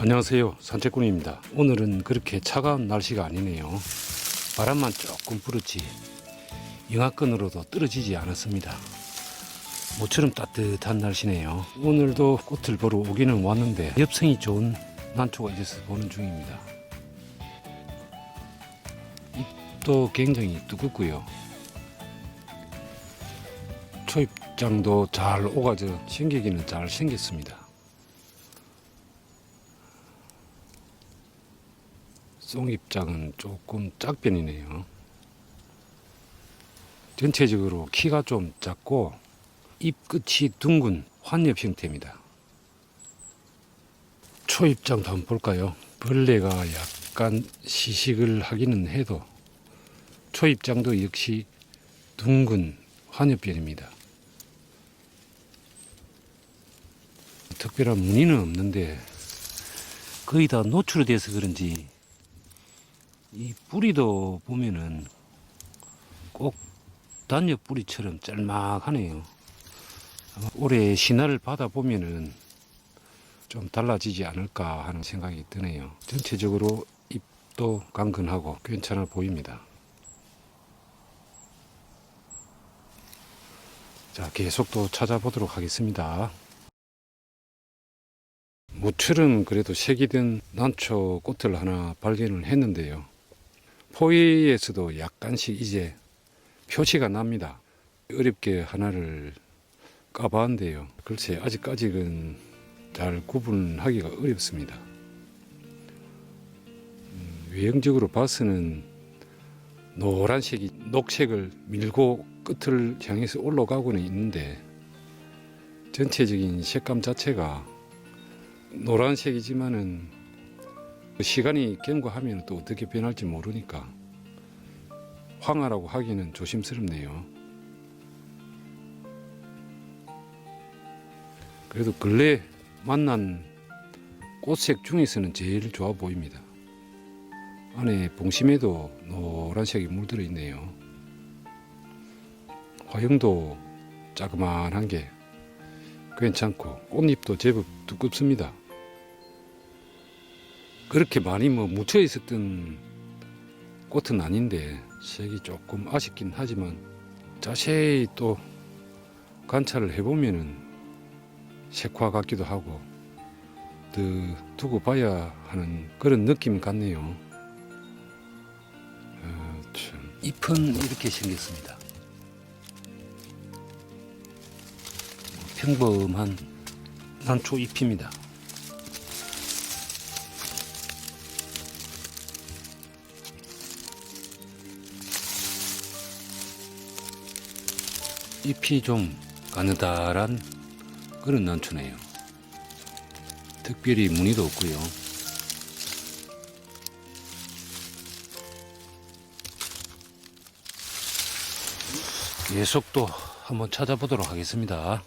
안녕하세요. 산책꾼입니다. 오늘은 그렇게 차가운 날씨가 아니네요. 바람만 조금 불었지 영하권으로도 떨어지지 않았습니다. 모처럼 따뜻한 날씨네요. 오늘도 꽃을 보러 오기는 왔는데 엽성이 좋은 난초가 있어서 보는 중입니다. 잎도 굉장히 두껍고요. 초입장도 잘 오가져 생기기는 잘 생겼습니다 송입장은 조금 짝변이네요. 전체적으로 키가 좀 작고 잎 끝이 둥근 환엽 형태입니다. 초입장도 한번 볼까요? 벌레가 약간 시식을 하기는 해도 초입장도 역시 둥근 환엽변입니다. 특별한 무늬는 없는데 거의 다 노출이 돼서 그런지 이 뿌리도 보면은 꼭 단엽 뿌리처럼 짤막하네요. 올해 신화를 받아 보면은 좀 달라지지 않을까 하는 생각이 드네요. 전체적으로 잎도 강건하고 괜찮아 보입니다. 자, 계속 또 찾아보도록 하겠습니다. 모처럼 그래도 색이 든 난초 꽃을 하나 발견을 했는데요. 포위에서도 약간씩 이제 표시가 납니다. 어렵게 하나를 까봤는데요. 글쎄 아직까지는 잘 구분하기가 어렵습니다. 음, 외형적으로 봐서는 노란색이 녹색을 밀고 끝을 향해서 올라가고는 있는데 전체적인 색감 자체가 노란색이지만은 시간이 경과하면 또 어떻게 변할지 모르니까 황화라고 하기는 조심스럽네요. 그래도 근래 만난 꽃색 중에서는 제일 좋아 보입니다. 안에 봉심에도 노란색이 물들어 있네요. 화형도 자그만한 게 괜찮고 꽃잎도 제법 두껍습니다. 그렇게 많이 뭐 묻혀 있었던 꽃은 아닌데 색이 조금 아쉽긴 하지만 자세히 또 관찰을 해보면은 색화 같기도 하고 더 두고 봐야 하는 그런 느낌 같네요. 어, 참. 잎은 이렇게 생겼습니다. 평범한 난초 잎입니다. 잎이 좀 가느다란 그런 난초네요. 특별히 무늬도 없고요. 또 한번 찾아보도록 하겠습니다.